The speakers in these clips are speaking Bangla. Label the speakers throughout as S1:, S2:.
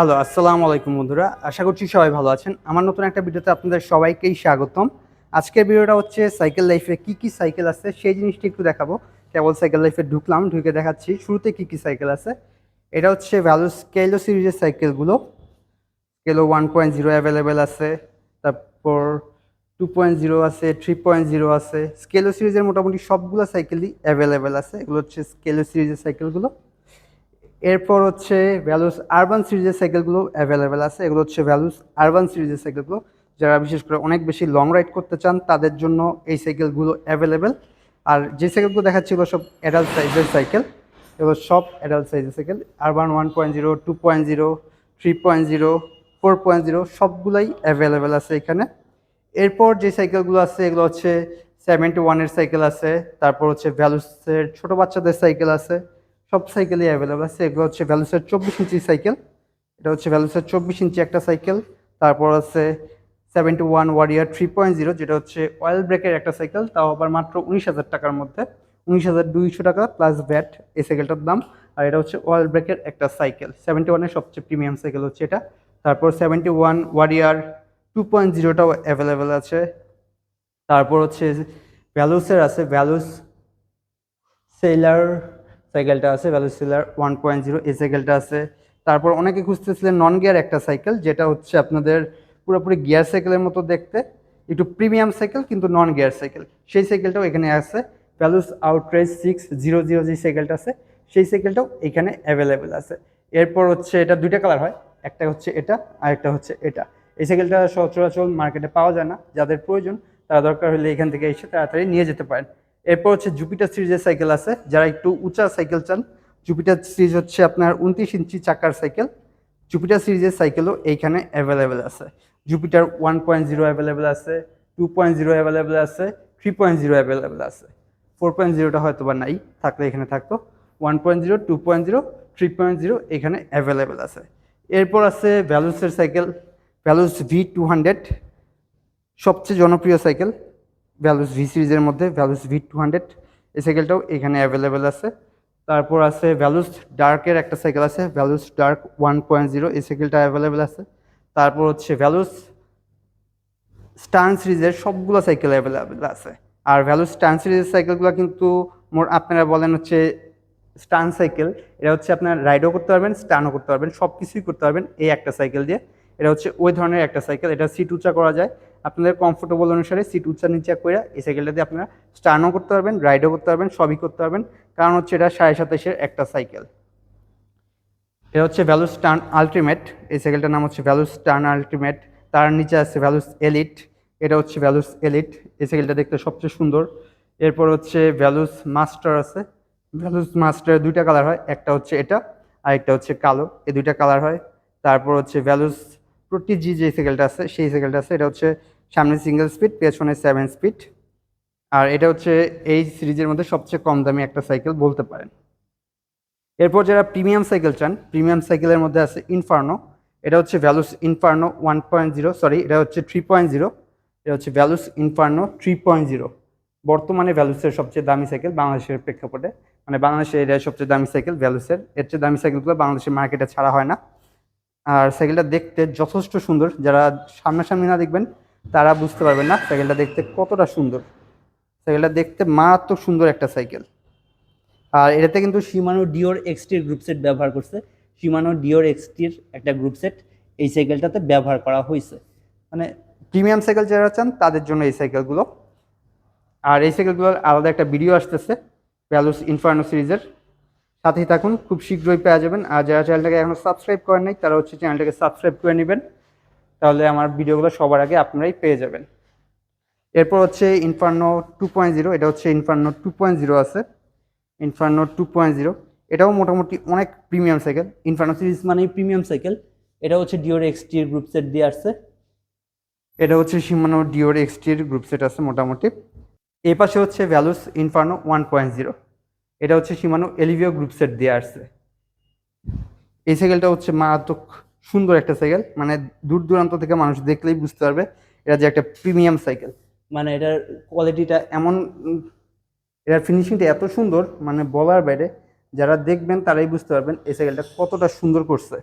S1: হ্যালো, আসসালামু আলাইকুম বন্ধুরা। আশা করছি সবাই ভালো আছেন। আমার নতুন একটা ভিডিওতে আপনাদের সবাইকেই স্বাগতম। আজকের ভিডিওটা হচ্ছে সাইকেল লাইফে কি কি সাইকেল আছে সেই জিনিসটি একটু দেখাবো। কেবল সাইকেল লাইফে ঢুকলাম, ঢুকে দেখাচ্ছি। শুরুতে কি কি সাইকেল আছে? এটা হচ্ছে ভ্যালু স্কেলো সিরিজের সাইকেলগুলো। স্কেলো ওয়ান পয়েন্ট জিরো অ্যাভেলেবেল আছে, তারপর টু পয়েন্ট জিরো আছে থ্রি পয়েন্ট জিরো আছে। স্কেলো সিরিজের মোটামুটি সবগুলো সাইকেলই অ্যাভেলেবেল আছে। এগুলো হচ্ছে স্কেলো সিরিজের সাইকেলগুলো। এরপর হচ্ছে ভ্যালুস আরবান সিরিজের সাইকেলগুলো অ্যাভেলেবেল আছে। এগুলো হচ্ছে ভ্যালুস আরবান সিরিজের সাইকেলগুলো যারা বিশেষ করে অনেক বেশি লং রাইড করতে চান, তাদের জন্য এই সাইকেলগুলো অ্যাভেলেবেল আর যে সাইকেলগুলো দেখাচ্ছি সব অ্যাডাল্ট সাইজের সাইকেল এগুলো সব অ্যাডাল্ট সাইজের cycle urban one point zero two point zero three point zero four point zero সবগুলোই অ্যাভেলেবেল আছে এখানে। এরপর যে সাইকেলগুলো আছে, এগুলো হচ্ছে সেভেন্টি ওয়ানের সাইকেল আছে। তারপর হচ্ছে ভ্যালুসের ছোটো বাচ্চাদের সাইকেল আছে। সব সাইকেলই অ্যাভেলেবল আছে। এগুলো হচ্ছে ভ্যালুসের চব্বিশ ইঞ্চি সাইকেল। এটা হচ্ছে ভ্যালুসের চব্বিশ ইঞ্চি একটা সাইকেল। তারপর আছে seventy one warrior three point zero যেটা হচ্ছে অয়েল ব্রেকের একটা সাইকেল। তাও আবার মাত্র উনিশ হাজার টাকার মধ্যে। উনিশ হাজার দুইশো টাকা প্লাস ভ্যাট এই সাইকেলটার দাম। আর এটা হচ্ছে অয়েল ব্রেকের একটা সাইকেল। সেভেন্টি ওয়ানের সবচেয়ে প্রিমিয়াম সাইকেল হচ্ছে এটা। তারপর seventy one warrior two point জিরোটাও available আছে। তারপর হচ্ছে ভ্যালুসের আছে। ভ্যালুস সেলার সাইকেলটা আছে ভ্যালুস সেলার ওয়ান পয়েন্ট জিরো এই সাইকেলটা আছে। তারপর অনেকে খুঁজতেছিলেন নন গিয়ার একটা সাইকেল, যেটা হচ্ছে আপনাদের পুরোপুরি গিয়ার সাইকেলের মতো দেখতে, একটু প্রিমিয়াম সাইকেল কিন্তু নন গিয়ার সাইকেল। সেই সাইকেলটাও এখানে আছে Veloce outrage six zero zero যে সাইকেলটা আছে, সেই সাইকেলটাও এখানে অ্যাভেলেবেল আছে। এরপর হচ্ছে এটা দুইটা কালার হয়, একটা হচ্ছে এটা, আর একটা হচ্ছে এটা। এই সাইকেলটা সচরাচর মার্কেটে পাওয়া যায় না, যাদের প্রয়োজন তারা দরকার হলে এখান থেকে এসে তাড়াতাড়ি নিয়ে যেতে পারেন। এরপর হচ্ছে জুপিটার সিরিজের সাইকেল আছে। যারা একটু উঁচা সাইকেল চান জুপিটার সিরিজ হচ্ছে আপনার উনত্রিশ ইঞ্চি চাকার সাইকেল জুপিটার সিরিজের সাইকেলও এইখানে অ্যাভেলেবেল আছে। Jupiter one point zero available আছে টু পয়েন্ট জিরো অ্যাভেলেবেল আছে থ্রি পয়েন্ট জিরো অ্যাভেলেবেল আছে। ফোর পয়েন্ট জিরোটা হয়তো বা নাই, থাকলে এখানে থাকতো। One point zero two point zero three point zero এখানে অ্যাভেলেবেল আছে। এরপর আছে ভ্যালুসের cycle Veloce V two hundred সবচেয়ে জনপ্রিয় সাইকেল ভ্যালুস ভি সিরিজের মধ্যে ভ্যালুস ভি টু হান্ড্রেড এই সাইকেলটাও এখানে অ্যাভেলেবেল আছে। তারপর আছে ভ্যালুস ডার্কের একটা সাইকেল আছে Veloce dark one point zero এই সাইকেলটা অ্যাভেলেবেল আছে। তারপর হচ্ছে ভ্যালুস স্টান সিরিজের সবগুলো সাইকেল অ্যাভেলেবেল আছে। আর ভ্যালুস স্টান সিরিজের সাইকেলগুলো কিন্তু মোর আপনারা বলেন হচ্ছে স্টান সাইকেল এটা হচ্ছে আপনার রাইডও করতে পারবেন স্টানও করতে পারবেন সব কিছুই করতে পারবেন এই একটা সাইকেল দিয়ে। এটা হচ্ছে ওই ধরনের একটা সাইকেল এটা সিট উঁচা করা যায়। আপনাদের কমফোর্টেবল অনুসারে সিট উঁচা নিচা করে এই সাইকেলটাতে আপনারা স্টানও করতে পারবেন রাইডও করতে পারবেন, সবই করতে পারবেন। কারণ হচ্ছে এটা সাড়ে সাতাশের একটা সাইকেল এটা হচ্ছে ভ্যালুস টার্ন আলটিমেট এই সাইকেলটার নাম হচ্ছে ভ্যালুস টার্ন আলটিমেট তার নিচে আছে ভ্যালুস এলিট এটা হচ্ছে ভ্যালুস এলিট এই সাইকেলটা দেখতে সবচেয়ে সুন্দর। এরপর হচ্ছে ভ্যালুস মাস্টার আছে। ভ্যালুস মাস্টারের দুইটা কালার হয়। একটা হচ্ছে এটা, আর একটা হচ্ছে কালো। এই দুইটা কালার হয়। তারপর হচ্ছে ভ্যালুস প্রোটিজি যে সাইকেলটা আছে, সেই সাইকেলটা আছে, এটা হচ্ছে সামনে সিঙ্গেল স্পিড পেছনে সেভেন স্পিড আর এটা হচ্ছে এই সিরিজের মধ্যে সবচেয়ে কম দামি একটা সাইকেল বলতে পারেন। এরপর যারা প্রিমিয়াম সাইকেল চান প্রিমিয়াম সাইকেলের মধ্যে আছে ইনফার্নো এটা হচ্ছে Veloce inferno one point zero sorry এটা হচ্ছে থ্রি পয়েন্ট জিরো এটা হচ্ছে Veloce inferno three point zero বর্তমানে ভ্যালুসের সবচেয়ে দামি সাইকেল বাংলাদেশের প্রেক্ষাপটে। মানে বাংলাদেশে এটা সবচেয়ে দামি সাইকেল ভ্যালুসের এর। চেয়ে দামি সাইকেলগুলো বাংলাদেশের মার্কেটে ছাড়া হয় না। আর সাইকেলটা দেখতে যথেষ্ট সুন্দর। যারা সামনাসামনি না দেখবেন, তারা বুঝতে পারবেন না সাইকেলটা দেখতে কতটা সুন্দর। সাইকেলটা দেখতে মারাত্মক সুন্দর একটা সাইকেল। আর এটাতে কিন্তু সীমানো ডিওর এক্সটির গ্রুপ সেট ব্যবহার করছে। সীমানো ডিওর এক্সটির একটা গ্রুপ সেট এই সাইকেলটাতে ব্যবহার করা হয়েছে। মানে প্রিমিয়াম সাইকেল যারা চান, তাদের জন্য এই সাইকেলগুলো। আর এই সাইকেলগুলোর আলাদা একটা ভিডিও আসতেছে ভ্যালুস ইনফার্নো সিরিজের সাথেই থাকুন, খুব শীঘ্রই পেয়ে যাবেন। আর যারা চ্যানেলটাকে এখনও সাবস্ক্রাইব করেন নাই, তারা হচ্ছে চ্যানেলটাকে সাবস্ক্রাইব করে নেবেন। তাহলে আমার ভিডিওগুলো সবার আগে আপনারাই পেয়ে যাবেন। এরপর হচ্ছে ইনফার্নো টু পয়েন্ট জিরো এটা হচ্ছে ইনফার্নো টু পয়েন্ট জিরো আছে। ইনফার্নো টু পয়েন্ট জিরো এটাও মোটামুটি অনেক প্রিমিয়াম সাইকেল ইনফার্নো সিরিজ মানেই প্রিমিয়াম সাইকেল এটা হচ্ছে ডিওর এক্সটির গ্রুপ সেট দিয়ে আসছে। এটা হচ্ছে সীমানো ডিওর এক্সটির গ্রুপ সেট আছে মোটামুটি। এই পাশে হচ্ছে Veloce inferno one point zero এটা হচ্ছে সীমানো এলিভিও গ্রুপ সেট দিয়ে আসছে। এই সাইকেলটা হচ্ছে মারাত্মক সুন্দর একটা সাইকেল মানে দূর দূরান্ত থেকে মানুষ দেখলেই বুঝতে পারবে এটা যে একটা প্রিমিয়াম সাইকেল। মানে এটার কোয়ালিটিটা এমন এটার ফিনিশিংটা এত সুন্দর মানে বলার বাইরে যারা দেখবেন তারাই বুঝতে পারবেন এই সাইকেলটা কতটা সুন্দর করছে।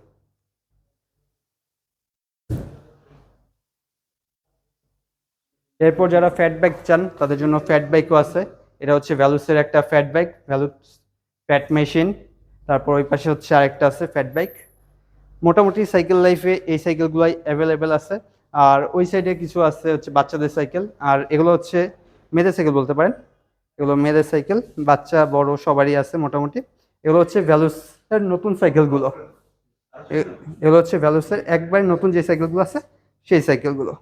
S1: এরপর যারা ফ্যাট বাইক চান তাদের জন্য ফ্যাট বাইকও আছে। এটা হচ্ছে ভ্যালুসের একটা fat bike Veloce fat machine তারপর ওই পাশে হচ্ছে আরেকটা আছে ফ্যাট বাইক মোটামুটি সাইকেল লাইফে এই সাইকেলগুলোই অ্যাভেলেবেল আছে। আর ওই সাইডে কিছু আছে হচ্ছে বাচ্চাদের সাইকেল আর এগুলো হচ্ছে মেয়েদের সাইকেল বলতে পারেন। এগুলো মেয়েদের সাইকেল বাচ্চা, বড়, সবারই আছে মোটামুটি। এগুলো হচ্ছে ভ্যালুসের নতুন সাইকেলগুলো এগুলো হচ্ছে ভ্যালুসের একবার নতুন যে সাইকেলগুলো আছে, সেই সাইকেলগুলো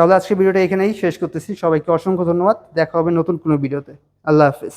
S1: তাহলে আজকে ভিডিওটা এখানেই শেষ করতেছি। সবাইকে অসংখ্য ধন্যবাদ। দেখা হবে নতুন কোনো ভিডিওতে। আল্লাহ হাফিজ।